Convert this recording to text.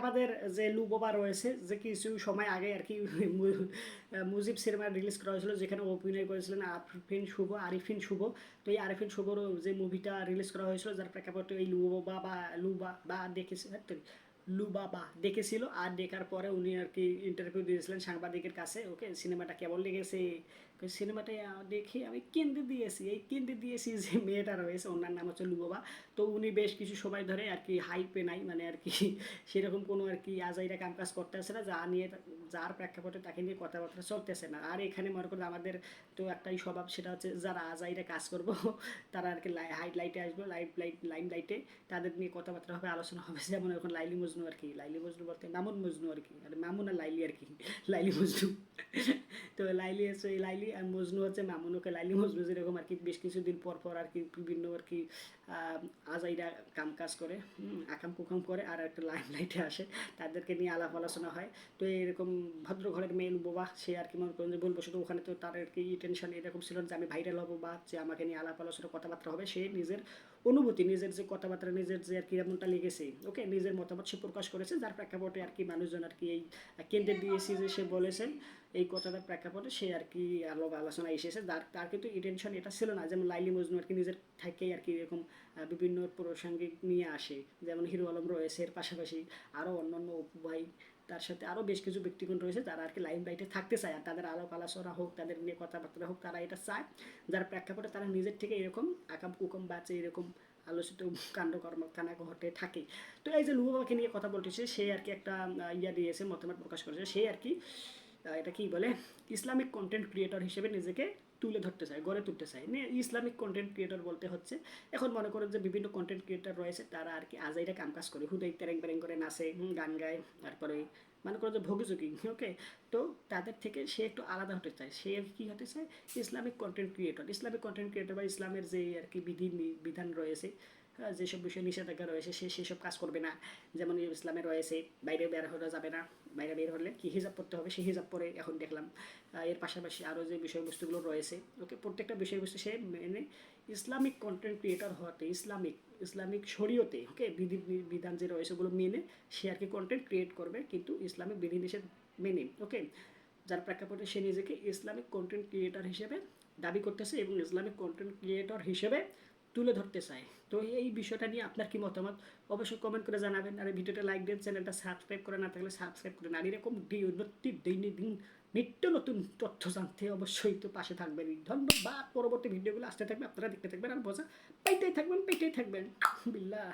আমাদের যে লুবোবা রয়েছে, যে কিছু সময় আগে আর কি মুজিব সিনেমা রিলিজ করা হয়েছিল, যেখানে অভিনয় করেছিলেন আরফিন শুভ, আরিফিন শুভ। তো এই আরিফিন শুভর যে মুভিটা রিলিজ করা হয়েছিল, যার প্রেক্ষাপটে এই লুবোবা বা লুবা, বা দেখেছে লুবাবা দেখেছিল আর দেখার পরে উনি আর কি ইন্টারভিউ দিয়েছিলেন সাংবাদিকের কাছে, ওকে, সিনেমাটা কেমন লেগেছে সিনেমাটা দেখে আমি কেন্দ্রে দিয়েছি, এই কেন্দ্রে দিয়েছি যে মেয়েটা রয়েছে, ওনার নাম হচ্ছে লুবাবা। তো উনি বেশ কিছু সময় ধরে আর কি হাইপে নাই মানে আর কি সেরকম কোনো আর কি আজাইরা কাম কাজ আসে না, যা নিয়ে যার প্রেক্ষাপটে তাকে নিয়ে কথাবার্তা চলতেছে না। আর এখানে মনে করো আমাদের তো একটাই স্বভাব সেটা হচ্ছে যারা আজাইরা কাজ করব, তারা আর কি হাইট লাইটে আসবে লাইট লাইট লাইন লাইটে তাদের নিয়ে কথাবার্তা হবে, আলোচনা হবে। যেমন এখন লাইলি মজনু আর কি লাইলি মজনু বলতে মামুন মজনু আর কি আর মামুন আর লাইলি আর কি লাইলি মজনু। তো লাইলি হচ্ছে এই লাইলি আর মজনু হচ্ছে মামুনুকে লাইলি, মজনু যেরকম আর কি বেশ কিছুদিন পর পর আর কি বিভিন্ন আর কি আজাইরা কাম কাজ করে আকাম কুকাম করে আর একটা লাইন লাইটে আসে। তাদেরকে নিয়ে আলাপ আলোচনা হয়। তো এরকম ভদ্র ঘরের মেয়ে বোবা, সে আর কি মনে করেন যে বলব, শুধু ওখানে তো তার আর কি টেনশন এরকম ছিল যে আমি ভাইরাল হব বা যে আমাকে নিয়ে আলাপ আলোচনা, কথাবার্তা হবে। সে নিজের অনুভূতি, নিজের যে কথাবার্তা, নিজের যে আর কি এমনটা লেগেছে ওকে নিজের মতামত সে প্রকাশ করেছে। যার প্রেক্ষাপটে আর কি মানুষজন আর কি এই কেন্দ্রে দিয়েছি যে সে বলেছেন এই কথাটার প্রেক্ষাপটে সে আর কি আলাপ আলোচনা এসেছে। তার তার কিন্তু ইন্টেনশন এটা ছিল না, যেমন লাইলি মজনু আর কি নিজের থেকেই আর কি এরকম বিভিন্ন প্রসঙ্গিক নিয়ে আসে। যেমন হিরো আলম রয়েছে, এর পাশাপাশি আরও অন্যান্য অপু ভাই, তার সাথে আরও বেশ কিছু ব্যক্তিগণ রয়েছে, তারা আর কি লাইম লাইটে থাকতে চায়। আর তাদের আলাপ আলোচনা হোক, তাদের নিয়ে কথাবার্তা হোক, তারা এটা চায়। যার প্রেক্ষাপটে তারা নিজের থেকে এরকম আকাম কুকম বাঁচে এরকম আলোচিত কাণ্ডকর্ম কানা ঘটে থাকে। তো এই যে লুবাবাকে নিয়ে কথা বলতেছে, সে আর কি একটা ইয়া দিয়েছে, মতামত প্রকাশ করেছে। সে আর কি এটা কি বলে? ইসলামিক কন্টেন্ট ক্রিয়েটর হিসেবে নিজেকে তুলে ধরতে চায়, গড়ে তুলতে চায়। ইসলামিক কন্টেন্ট ক্রিয়েটর বলতে হচ্ছে, এখন মনে করেন যে বিভিন্ন কন্টেন্ট ক্রিয়েটর রয়েছে, তারা আর কি আজাইরা কাম কাজ করে। হুদাই তেরেং, বেরেং করে নাচে গান গায়, তারপরে মনে করো যে ভোগিযোগী ওকে তো তাদের থেকে সে একটু আলাদা হতে চায়। সে কি হতে চায়? Islamic content creator Islamic content creator বা ইসলামের যে আর কি বিধি, বিধান রয়েছে যেসব বিষয়ে নিষেধাজ্ঞা রয়েছে, সে সেসব কাজ করবে না। যেমন ইসলামে রয়েছে, বাইরে বের হওয়া যাবে না। বাইরে বের হলে কি হিজাব পড়তে হবে? সেই হিজাব পরে এখন দেখলাম। এর পাশাপাশি আরও যে বিষয়বস্তুগুলো রয়েছে, ওকে প্রত্যেকটা বিষয়বস্তু সে মেনে ইসলামিক কন্টেন্ট ক্রিয়েটর হওয়াতে, ইসলামিক ইসলামিক শরীয়তে, ওকে, বিধি বিধান যে রয়েছে, ওগুলো মেনে সে আর কি কন্টেন্ট ক্রিয়েট করবে, কিন্তু ইসলামিক বিধিনিষেধ মেনে, ওকে? যার প্রেক্ষাপটে সে নিজেকে ইসলামিক কন্টেন্ট ক্রিয়েটর হিসেবে দাবি করতেছে এবং ইসলামিক কন্টেন্ট ক্রিয়েটর হিসেবে তুলে ধরতে চাই তো এই বিষয়টা নিয়ে আপনার কি মতামত? অবশ্যই কমেন্ট করে জানাবেন। আর ভিডিওটা লাইক দেন চ্যানেলটা সাবস্ক্রাইব করে না থাকলে সাবস্ক্রাইব করে আর এরকম দৈনন্দিন নিত্য নতুন তথ্য জানতে অবশ্যই তো পাশে থাকবেন। ধন্যবাদ। পরবর্তী ভিডিওগুলো আসতে থাকবে, আপনারা দেখতে থাকবেন আর বোঝা পাইতেই থাকবেন পেটেই থাকবেন। বিল্লাহ।